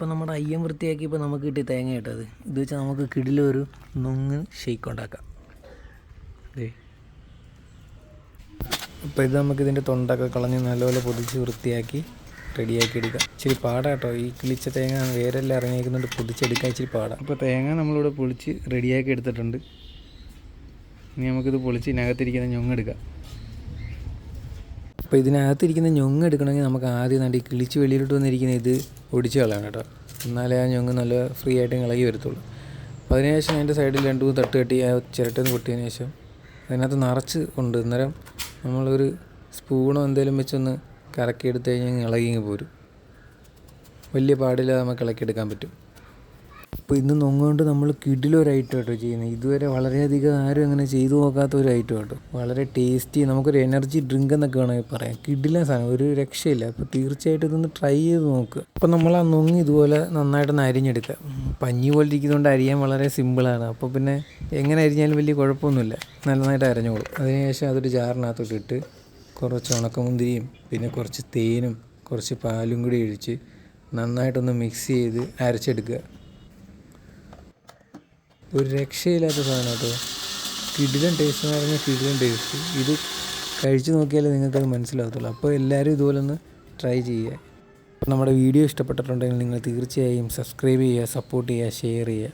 ഇപ്പോൾ നമ്മുടെ അയ്യം വൃത്തിയാക്കിയപ്പോൾ നമുക്ക് കിട്ടി തേങ്ങ ഇട്ടത്. ഇത് വെച്ചാൽ നമുക്ക് കിടിലൊരു നുങ്ങ് ഷെയ്ക്ക് ഉണ്ടാക്കാം. അപ്പോൾ ഇത് നമുക്ക് ഇതിന്റെ തൊണ്ടൊക്കെ കളഞ്ഞ് നല്ലപോലെ പൊതിച്ച് വൃത്തിയാക്കി റെഡിയാക്കി എടുക്കാം. ഇച്ചിരി പാടാ കേട്ടോ ഈ കിളിച്ച തേങ്ങ വേരെല്ലാം ഇറങ്ങിയിരിക്കുന്നുണ്ട്. പൊതിച്ചെടുക്കാൻ ഇച്ചിരി പാടാം. അപ്പോൾ തേങ്ങ നമ്മളിവിടെ പൊളിച്ച് റെഡിയാക്കി എടുത്തിട്ടുണ്ട്. ഇനി നമുക്കിത് പൊളിച്ച് ഇതിനകത്തിരിക്കുന്ന ഞൊങ്ങെടുക്കാം അപ്പോൾ ഇതിനകത്തിരിക്കുന്ന ഞൊങ്ങ് എടുക്കണമെങ്കിൽ നമുക്ക് ആദ്യം നടി കിളിച്ച് വെളിയിലോട്ട് വന്നിരിക്കുന്ന ഇത് ഒടിച്ച് കളയണം കേട്ടോ. എന്നാലേ ആ ഞൊങ്ങ് നല്ല ഫ്രീ ആയിട്ട് ഇളകി വരത്തുള്ളൂ. അപ്പോൾ അതിനുശേഷം അതിന്റെ സൈഡിൽ രണ്ട് മൂന്ന് തട്ട് കെട്ടി ആ ചിരട്ടന്ന് പൊട്ടിയതിന് ശേഷം അതിനകത്ത് നിറച്ച് ഉണ്ട് അന്നേരം നമ്മളൊരു സ്പൂണോ എന്തെങ്കിലും വെച്ചൊന്ന് കറക്കി എടുത്ത് കഴിഞ്ഞാൽ ഇളകി പോരും. വലിയ പാടില്ലാതെ നമുക്ക് ഇളക്കിയെടുക്കാൻ പറ്റും. അപ്പോൾ ഇന്ന് നൊങ്ങുകൊണ്ട് നമ്മൾ കിടിലൊരു ഐറ്റം കേട്ടോ ചെയ്യുന്നത് ഇതുവരെ വളരെയധികം ആരും അങ്ങനെ ചെയ്തു നോക്കാത്ത ഒരു ഐറ്റം കേട്ടോ വളരെ ടേസ്റ്റി നമുക്കൊരു എനർജി ഡ്രിങ്ക് എന്നൊക്കെ വേണമെങ്കിൽ പറയാം. കിടിലൻ സാധനം ഒരു രക്ഷയില്ല. അപ്പോൾ തീർച്ചയായിട്ടും ഇതൊന്ന് ട്രൈ ചെയ്ത് നോക്കുക അപ്പോൾ നമ്മൾ ആ നൊങ്ങ് ഇതുപോലെ നന്നായിട്ടൊന്ന് അരിഞ്ഞെടുക്കുക. പഞ്ഞി പോലെ ഇരിക്കുന്നതുകൊണ്ട് അരിയാൻ വളരെ സിമ്പിളാണ് അപ്പോൾ പിന്നെ എങ്ങനെ അരിഞ്ഞാലും വലിയ കുഴപ്പമൊന്നുമില്ല. നന്നായിട്ട് അരഞ്ഞോളും. അതിനുശേഷം അതൊരു ജാറിനകത്തോട്ട് ഇട്ട് കുറച്ച് ഉണക്കമുന്തിരിയും പിന്നെ കുറച്ച് തേനും കുറച്ച് പാലും കൂടി ഒഴിച്ച് നന്നായിട്ടൊന്ന് മിക്സ് ചെയ്ത് അരച്ചെടുക്കുക. ഒരു രക്ഷയില്ലാത്ത സാധനം കേട്ടോ. കിടിലൻ ടേസ്റ്റ് എന്ന് പറഞ്ഞാൽ കിടിലൻ ടേസ്റ്റ് ഇത് കഴിച്ചു നോക്കിയാലേ നിങ്ങൾക്കത് മനസ്സിലാകത്തുള്ളൂ അപ്പോൾ എല്ലാവരും ഇതുപോലെ ഒന്ന് ട്രൈ ചെയ്യുക നമ്മുടെ വീഡിയോ ഇഷ്ടപ്പെട്ടിട്ടുണ്ടെങ്കിൽ നിങ്ങൾ തീർച്ചയായും സബ്സ്ക്രൈബ് ചെയ്യുക സപ്പോർട്ട് ചെയ്യുക ഷെയർ ചെയ്യുക.